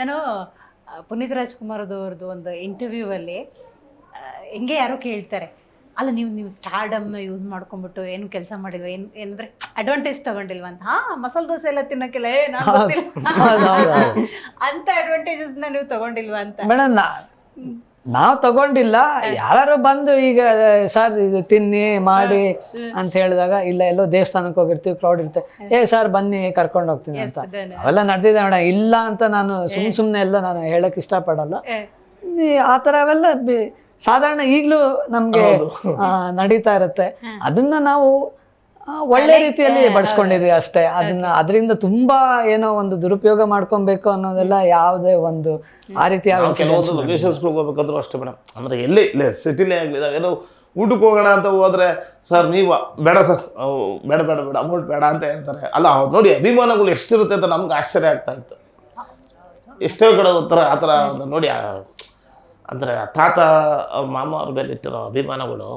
ನಾನು ಪುನೀತ್ ರಾಜ್ಕುಮಾರ್ ಅವ್ರದ್ದು ಒಂದು ಇಂಟರ್ವ್ಯೂ ಅಲ್ಲಿ ಹೆಂಗೆ ಯಾರೋ ಕೇಳ್ತಾರೆ ಅಲ್ಲ ನೀವು ನೀವು ಸ್ಟಾರ್ಡಮ್ನ ಯೂಸ್ ಮಾಡ್ಕೊಂಡ್ಬಿಟ್ಟು ಏನು ಕೆಲಸ ಮಾಡಿಲ್ವ? ಏನು ಏನಂದ್ರೆ ಅಡ್ವಾಂಟೇಜ್ ತಗೊಂಡಿಲ್ವ ಅಂತ. ಹಾ ಮಸಾಲೆ ದೋಸೆ ಎಲ್ಲ ತಿನ್ನಕ್ಕೆಲ್ಲ ಏ ನಾನು. ಅಂತ ಅಡ್ವಾಂಟೇಜಸ್ನ ನೀವು ತಗೊಂಡಿಲ್ವಾ ಅಂತ. ನಾವು ತಗೊಂಡಿಲ್ಲ. ಯಾರು ಬಂದು ಈಗ ಸರ್ ಇದು ತಿನ್ನಿ ಮಾಡಿ ಅಂತ ಹೇಳಿದಾಗ ಇಲ್ಲ ಎಲ್ಲೋ ದೇವಸ್ಥಾನಕ್ಕೆ ಹೋಗಿರ್ತೀವಿ ಕ್ರೌಡ್ ಇರುತ್ತೆ. ಏ ಸರ್ ಬನ್ನಿ ಕರ್ಕೊಂಡು ಹೋಗ್ತೀನಿ ಅಂತ. ಅವೆಲ್ಲ ನಡೆದಿದೆ ಮೇಡಮ್ ಇಲ್ಲ ಅಂತ ನಾನು ಸುಮ್ ಸುಮ್ಮನೆ ಎಲ್ಲ ನಾನು ಹೇಳಕ್ ಇಷ್ಟಪಡಲ್ಲ. ಆ ಥರ ಅವೆಲ್ಲ ಬಿ- ಸಾಧಾರಣ ಈಗಲೂ ನಮಗೆ ನಡೀತಾ ಇರುತ್ತೆ. ಅದನ್ನ ನಾವು ಒಳ್ಳೆ ರೀತಿಯಲ್ಲಿ ಬಳಸ್ಕೊಂಡಿದ್ವಿ ಅಷ್ಟೇ. ಅದನ್ನ ಅದರಿಂದ ತುಂಬಾ ಏನೋ ಒಂದು ದುರುಪಯೋಗ ಮಾಡ್ಕೊಬೇಕು ಅನ್ನೋದೆಲ್ಲ ಯಾವುದೇ ಒಂದು ಆ ರೀತಿ ಕೆಲವೊಂದು ಲೊಕೇಶನ್ಸ್ಗಳಿಗೆ ಹೋಗ್ಬೇಕಾದ್ರೂ ಅಷ್ಟೇ ಮೇಡಮ್ ಅಂದ್ರೆ ಎಲ್ಲಿ ಇಲ್ಲ ಸಿಟಿಲೇ ಆಗಲಿ ಏನೋ ಊಟಕ್ಕೆ ಹೋಗೋಣ ಅಂತ ಹೋದ್ರೆ ಸರ್ ನೀವು ಬೇಡ ಸರ್ ಬೇಡ ಬೇಡ ಬೇಡ ಅಮೌಂಟ್ ಬೇಡ ಅಂತ ಹೇಳ್ತಾರೆ. ಅಲ್ಲ ಹೌದು ನೋಡಿ ಅಭಿಮಾನಗಳು ಎಷ್ಟಿರುತ್ತೆ ಅಂತ ನಮ್ಗೆ ಆಶ್ಚರ್ಯ ಆಗ್ತಾ ಇತ್ತು. ಎಷ್ಟೋ ಕಡೆ ಒಂಥರ ಆ ಥರ ಒಂದು ನೋಡಿ ಅಂದರೆ ತಾತ ಅವ್ರ ಮಾಮ ಅವ್ರ ಮೇಲೆ ಇಟ್ಟಿರೋ ಅಭಿಮಾನಗಳು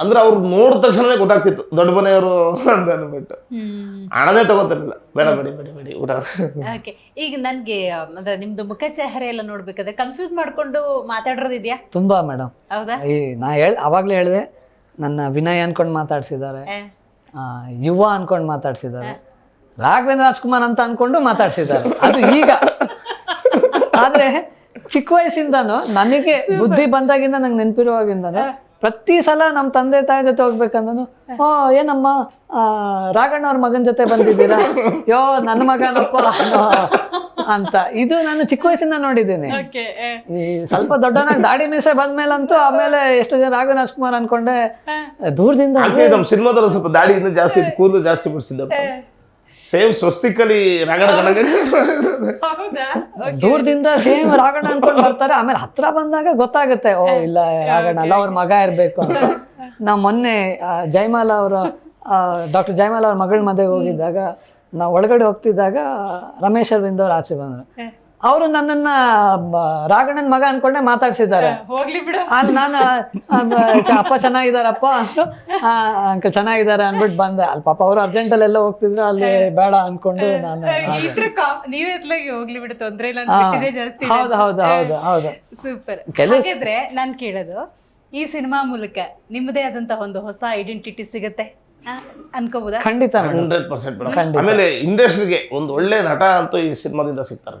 ಅಂದ್ರೆ ಅವ್ರು ನೋಡಿದ ತಕ್ಷಣನೇ ಗೊತ್ತಾಗ್ತಿತ್ತು ದೊಡ್ಡ ಮನೆಯವರು ಅಂತ ಅಂದ್ಬಿಟ್ಟು ಹಣನೇ ತಗೋತಿರ್ಲಿಲ್ಲ. ಬೇಡ ಬೇಡಿ ಬೇಡಿ ಬೇಡಿ ಊಟ. ಓಕೆ ಈಗ ನನ್ಗೆ ಅಂದ್ರೆ ನಿಮ್ದು ಮುಖ ಚೆಹರೆ ಎಲ್ಲ ನೋಡ್ಬೇಕಾದ್ರೆ ಕನ್ಫ್ಯೂಸ್ ಮಾಡ್ಕೊಂಡು ಮಾತಾಡಿರೋದಿದ್ಯಾ ತುಂಬಾ ಮೇಡಮ್ ಹೌದಾ? ಈ ನಾ ಹೇಳ್ ಅವಾಗ್ಲೇ ಹೇಳಿದೆ ನನ್ನ ವಿನಯ್ ಅನ್ಕೊಂಡು ಮಾತಾಡ್ಸಿದ್ದಾರೆ. ಆ, ಯುವ ಅನ್ಕೊಂಡು ಮಾತಾಡ್ಸಿದ್ದಾರೆ. ರಾಘವೇಂದ್ರ ರಾಜ್ಕುಮಾರ್ ಅಂತ ಅನ್ಕೊಂಡು ಮಾತಾಡ್ಸಿದ್ದಾರೆ. ಅದು ಈಗ. ಆದ್ರೆ ಚಿಕ್ಕ ವಯಸ್ಸಿಂದನು ನನಗೆ ಬುದ್ಧಿ ಬಂದಾಗಿಂದ ನಂಗೆ ನೆನಪಿರುವಾಗಿಂದನು ಪ್ರತಿ ಸಲ ನಮ್ಮ ತಂದೆ ತಾಯಿ ಜೊತೆ ಹೋಗ್ಬೇಕಂದ್ರೂ ಓ ಏನಮ್ಮ? ಆ, ರಾಘಣ್ಣ ಅವ್ರ ಮಗನ ಜೊತೆ ಬಂದಿದ್ದೀರಾ? ಯೋ ನನ್ನ ಮಗನಪ್ಪ. ಅಂತ. ಇದು ನಾನು ಚಿಕ್ಕ ವಯಸ್ಸಿಂದ ನೋಡಿದ್ದೀನಿ. ಈ ಸ್ವಲ್ಪ ದೊಡ್ಡನಾಗಿ ದಾಡಿ ಮೀಸೆ ಬಂದ್ಮೇಲಂತೂ ಆಮೇಲೆ ಎಷ್ಟು ಜನ ರಾಘವೇಂದ್ರ ರಾಜ್ಕುಮಾರ್ ಅನ್ಕೊಂಡೆ ದೂರದಿಂದ ಸಿನಿಮಾದಲ್ಲಿ ಸ್ವಲ್ಪ ದಾಡಿ ಇನ್ನೂ ಜಾಸ್ತಿ ಕೂದಲು ಜಾಸ್ತಿ ಬಿಡಿಸಿದ್ದಪ್ಪ. ಸೇಮ್ ಸ್ವಸ್ತಿಕಲಿ ರಾಗಣ ದೂರದಿಂದ ಸೇಮ್ ರಾಗಣ ಅನ್ಕೊಂಡು ಬರ್ತಾರೆ. ಆಮೇಲೆ ಹತ್ರ ಬಂದಾಗ ಗೊತ್ತಾಗುತ್ತೆ ಓ ಇಲ್ಲ ರಾಗಣ ಅಲ್ಲ ಅವ್ರ ಮಗ ಇರ್ಬೇಕು ಅಂತ. ನಾವು ಮೊನ್ನೆ ಜಯಮಾಲ ಅವರ ಡಾಕ್ಟರ್ ಜಯಮಾಲ ಅವ್ರ ಮಗಳ ಮದುವೆಗೆ ಹೋಗಿದ್ದಾಗ ನಾವು ಒಳಗಡೆ ಹೋಗ್ತಿದ್ದಾಗ ರಮೇಶ್ ಅರವಿಂದ್ ಅವ್ರು ಆಚೆ ಬಂದ್ರು. ಅವರು ನನ್ನನ್ನ ರಾಘಣ್ಣನ ಮಗ ಅನ್ಕೊಂಡೆ ಮಾತಾಡ್ಸಿದ್ದಾರೆ. ಹೋಗ್ಲಿ ಬಿಡು. ಅಲ್ಲಿ ನಾನು ಅಪ್ಪ ಚೆನ್ನಾಗಿದಾರಪ್ಪ ಅಂದ್ರು. ಅಂಕಲ್ ಚೆನ್ನಾಗಿದ್ದಾರೆ ಅನ್ಬಿಟ್ಟು ಬಂದೆ. ಅಲ್ಲಿ ಪಾಪ ಅವ್ರು ಅರ್ಜೆಂಟಲ್ಲಿ ಎಲ್ಲ ಹೋಗ್ತಿದ್ರು ಅಲ್ಲಿ ಬೇಡ ಅನ್ಕೊಂಡು ನಾನು ಹೋಗ್ಲಿ ಬಿಡು ತೊಂದ್ರೆ ಹೌದು ಹೌದು ಹೌದು ಹೌದು. ಸೂಪರ್ ಹಾಗಿದ್ರೆ ನಾನ್ ಕೇಳೋದು ಈ ಸಿನಿಮಾ ಮೂಲಕ ನಿಮ್ಮದೇ ಆದಂತ ಒಂದು ಹೊಸ ಐಡೆಂಟಿಟಿ ಸಿಗುತ್ತೆ? ಅನ್ಕೋಬಹುದು ಖಂಡಿತ ಹಂಡ್ರೆಡ್ ಪರ್ಸೆಂಟ್ ಆಮೇಲೆ ಇಂಡಸ್ಟ್ರಿಗೆ ಒಂದು ಒಳ್ಳೆ ನಟ ಅಂತೂ ಈ ಸಿನಿಮಾದಿಂದ ಸಿಗ್ತಾರೆ.